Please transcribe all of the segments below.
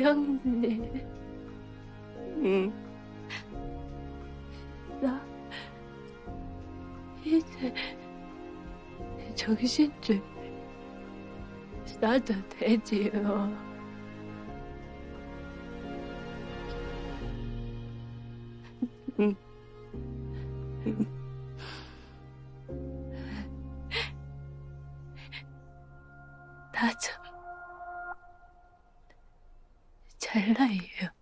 형님, 응. 나 이제 정신줄 놔도 되지요. 응. 나 잘나요. Oh,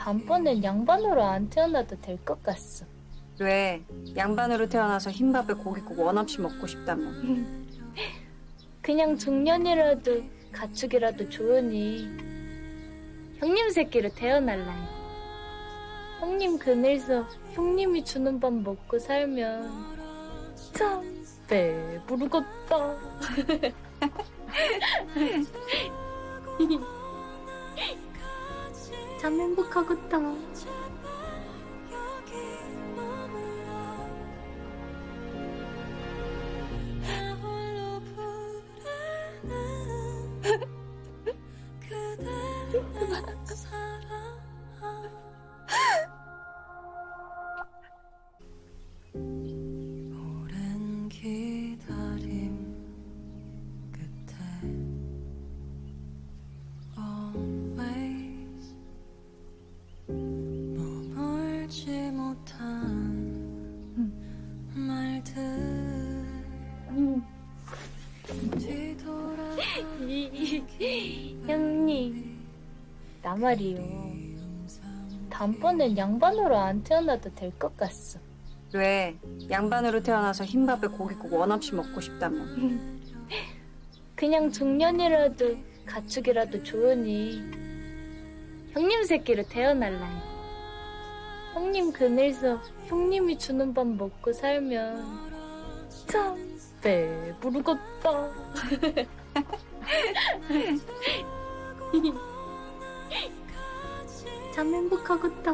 다음번엔 양반으로 안 태어나도 될 것 같소. 왜? 양반으로 태어나서 흰밥에 고깃국 원 없이 먹고 싶다며. 그냥 중년이라도 가축이라도 좋으니 형님 새끼로 태어날라요. 형님 그늘서 형님이 주는 밥 먹고 살면 참 배부르겠다. 참 행복하겠다. 형님, 나 말이요. 다음번엔 양반으로 안 태어나도 될 것 같소. 왜? 양반으로 태어나서 흰밥에 고깃국 원 없이 먹고 싶다며. 그냥 중년이라도 가축이라도 좋으니 형님 새끼로 태어날라요. 형님 그늘서 형님이 주는 밥 먹고 살면 참 배부르겠다. 참 행복하겠다.